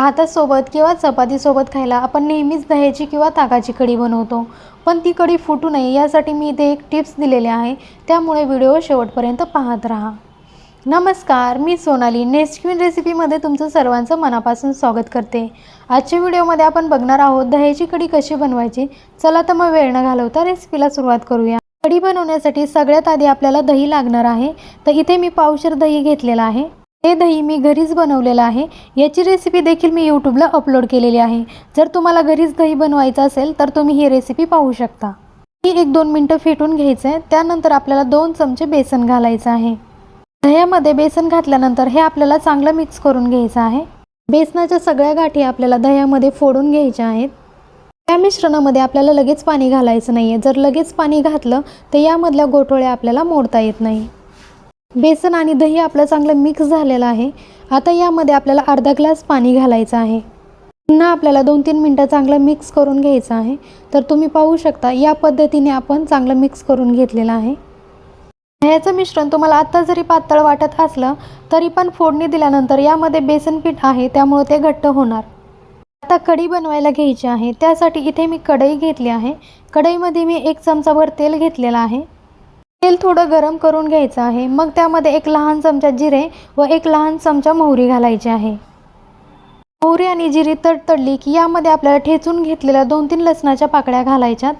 भातासोबत किंवा चपातीसोबत खायला आपण नेहमीच दह्याची किंवा ताकाची कढी बनवतो. पण ती कढी फुटू नये यासाठी मी इथे एक टिप्स दिलेले आहे. त्यामुळे व्हिडिओ शेवटपर्यंत पाहत राहा. नमस्कार मी सोनाली. नेक्स्ट क्वीन रेसिपीमध्ये तुमचं सर्वांचं मनापासून स्वागत करते. आजच्या व्हिडिओमध्ये आपण बघणार आहोत दह्याची कढी कशी बनवायची? चला तर मग वेळ न घालवता रेसिपीला सुरुवात करूया. कढी बनवण्यासाठी सगळ्यात आधी आपल्याला दही लागणार आहे. तर इथे मी पावशर दही घेतलेलं आहे. हे दही मी घरीच बनवलेलं आहे. याची रेसिपी देखील मी यूट्यूबला अपलोड केलेली आहे. जर तुम्हाला घरीच दही बनवायचं असेल तर तुम्ही ही रेसिपी पाहू शकता. ही एक दोन मिनटं फेटून घ्यायचं आहे त्यानंतर आपल्याला दोन चमचे बेसन घालायचं आहे. दह्यामध्ये बेसन घातल्यानंतर हे आपल्याला चांगलं मिक्स करून घ्यायचं आहे. बेसनाच्या सगळ्या गाठी आपल्याला दह्यामध्ये फोडून घ्यायच्या आहेत. या मिश्रणामध्ये आपल्याला लगेच पाणी घालायचं नाही आहे जर लगेच पाणी घातलं तर यामधल्या गोठोळ्या आपल्याला मोडता येत नाही. बेसन आणि दही आपलं चांगलं मिक्स झालेलं आहे. आता यामध्ये आपल्याला अर्धा ग्लास पाणी घालायचं आहे. पुन्हा आपल्याला दोन तीन मिनटं चांगलं मिक्स करून घ्यायचं आहे. तर तुम्ही पाहू शकता या पद्धतीने आपण चांगलं मिक्स करून घेतलेलं आहे. ह्याचं मिश्रण तुम्हाला आत्ता जरी पातळ वाटत असलं तरी पण फोडणी दिल्यानंतर यामध्ये बेसन पीठ आहे त्यामुळे ते घट्ट होणार. आता कढी बनवायला घ्यायची आहे. त्यासाठी इथे मी कढई घेतली आहे. कढईमध्ये मी एक चमचाभर तेल घेतलेलं आहे. तेल थोडं गरम करून घ्यायचं आहे. मग त्यामध्ये एक लहान चमचा जिरे व एक लहान चमचा मोहरी घालायची आहे. मोहरी आणि जिरी तडतडली की यामध्ये आपल्याला ठेचून घेतलेल्या दोन तीन लसणाच्या पाकळ्या घालायच्यात.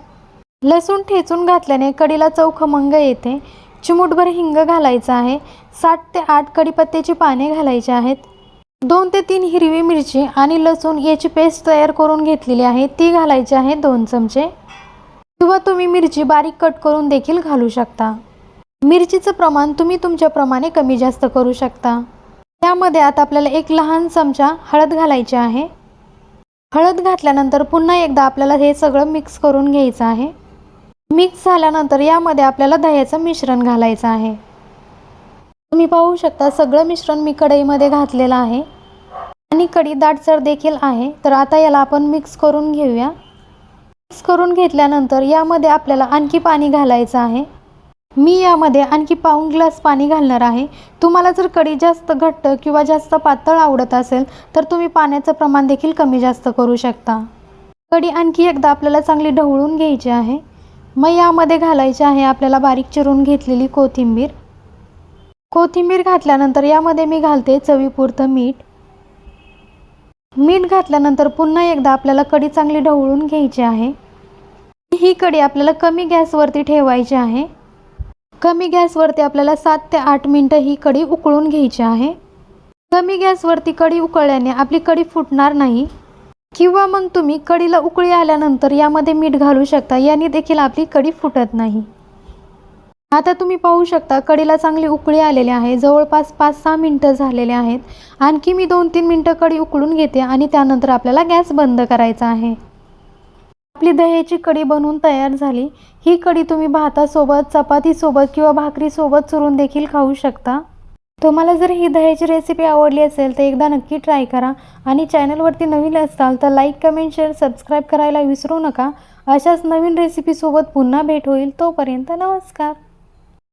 लसूण ठेचून घातल्याने कडीला चव खमंग येते. चिमूटभर हिंग घालायचं आहे. सात ते आठ कडीपत्त्याची पाने घालायची आहेत. दोन ते तीन हिरवी मिरची आणि लसूण याची पेस्ट तयार करून घेतलेली आहे. ती घालायची आहे दोन चमचे. किंवा तुम्ही मिरची बारीक कट करून देखील घालू शकता. मिरचीचं प्रमाण तुम्ही तुमच्याप्रमाणे कमी जास्त करू शकता. त्यामध्ये आता आपल्याला एक लहान चमचा हळद घालायची आहे. हळद घातल्यानंतर पुन्हा एकदा आपल्याला हे सगळं मिक्स करून घ्यायचं आहे. मिक्स झाल्यानंतर यामध्ये आपल्याला दह्याचं मिश्रण घालायचं आहे. तुम्ही पाहू शकता सगळं मिश्रण मी कढईमध्ये घातलेलं आहे. आणि कढी दाटसर देखील आहे. तर आता याला आपण मिक्स करून घेऊया. मिक्स करून घेतल्यानंतर यामध्ये आपल्याला आणखी पाणी घालायचं आहे. मी यामध्ये आणखी पाऊण ग्लास पाणी घालणार आहे. तुम्हाला जर कढी जास्त घट्ट किंवा जास्त पातळ आवडत असेल तर तुम्ही पाण्याचं प्रमाण देखील कमी जास्त करू शकता. कढी आणखी एकदा आपल्याला चांगली ढवळून घ्यायची आहे. मग यामध्ये घालायची आहे आपल्याला बारीक चिरून घेतलेली कोथिंबीर. कोथिंबीर घातल्यानंतर यामध्ये मी घालते चवीपुरतं मीठ. मीठ घातल्यानंतर पुन्हा एकदा आपल्याला कढी चांगली ढवळून घ्यायची आहे. ही कढी आपल्याला कमी गॅसवरती ठेवायची आहे. कमी गॅसवरती आपल्याला सात ते आठ मिनटं ही कढी उकळून घ्यायची आहे. कमी गॅसवरती कढी उकळल्याने आपली कढी फुटणार नाही. किंवा मग तुम्ही कढीला उकळी आल्यानंतर यामध्ये मीठ घालू शकता याने देखील आपली कढी फुटत नाही. आता तुम्ही पाहू शकता कढीला चांगली उकळी आलेली आहे. जवळपास पाच सहा मिनटं झालेले आहेत. आणखी मी दोन तीन मिनटं कढी उकळून घेते आणि त्यानंतर आपल्याला गॅस बंद करायचा आहे. आपली दह्याची कढी बनवून तयार झाली. ही कढी तुम्ही भातासोबत चपातीसोबत किंवा भाकरीसोबत चुरून देखील खाऊ शकता. तुम्हाला जर ही दह्याची रेसिपी आवडली असेल तर एकदा नक्की ट्राय करा. आणि चॅनलवरती नवीन असाल तर लाईक कमेंट शेअर सबस्क्राईब करायला विसरू नका. अशाच नवीन रेसिपीसोबत पुन्हा भेट होईल. तोपर्यंत नमस्कार.